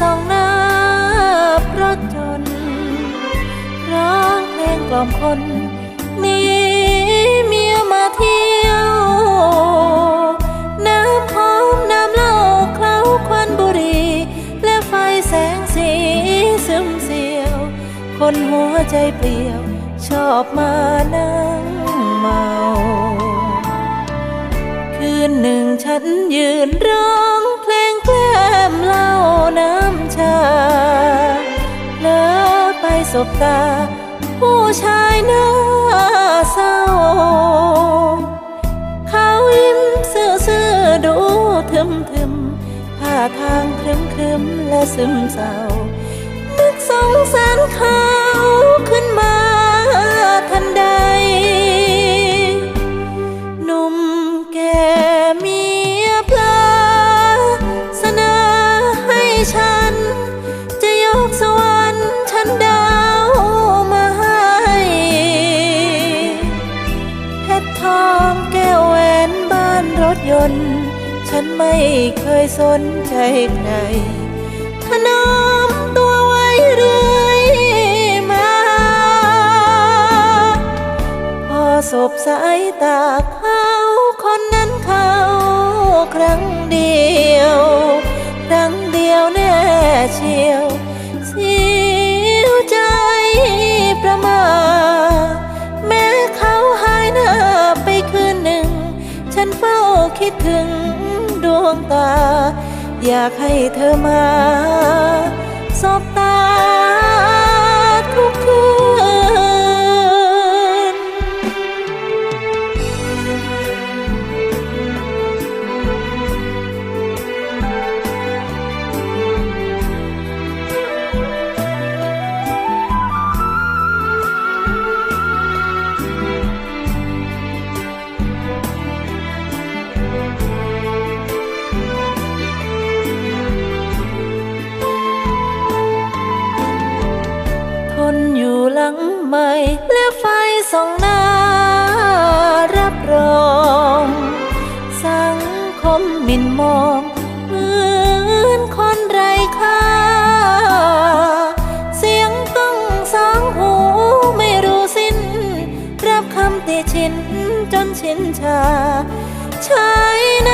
ส่องหน้าพรถจน ร้องเพลงกล่อมคนหนี่เมียมาเที่ยว น้ำหอมน้ำเหล้าเคล้าควันบุหรี่และไฟแสงสีซึมเสียว คนหัวใจเปลี่ยว ชอบมานั่งเมาคืนหนึ่งฉันยืนร้องเพลงแกล้มเล้าน้ำ ชาเลอไปสบตา ผู้ชายหน้าเศร้า เขายิ้มซื่อซื่อดูทึมทึมๆท่าทางครึมครึมและซึมเศร้า นึกสงสารเขาขึ้นมาทันใด ไม่เคยสนใจใครถนอมตัวไว้เรื่อยมา พอสบสายตาเขาคนนั้นเขาครั้งเดียว ครั้งเดียวแน่เชียวเสียวใจประมาแม้เขาหายหน้าไปคืนหนึ่ง ฉันเฝ้าคิดถึง ดวงตา อยากให้เธอมา หลังไม่ และไฟส่องหน้ารับรอง สังคมหมิ่นมองเหมือนคนไร้ค่า เสียงต้องสองหูไม่รู้สิ้น รับคำติชินจนชินชาชายไหน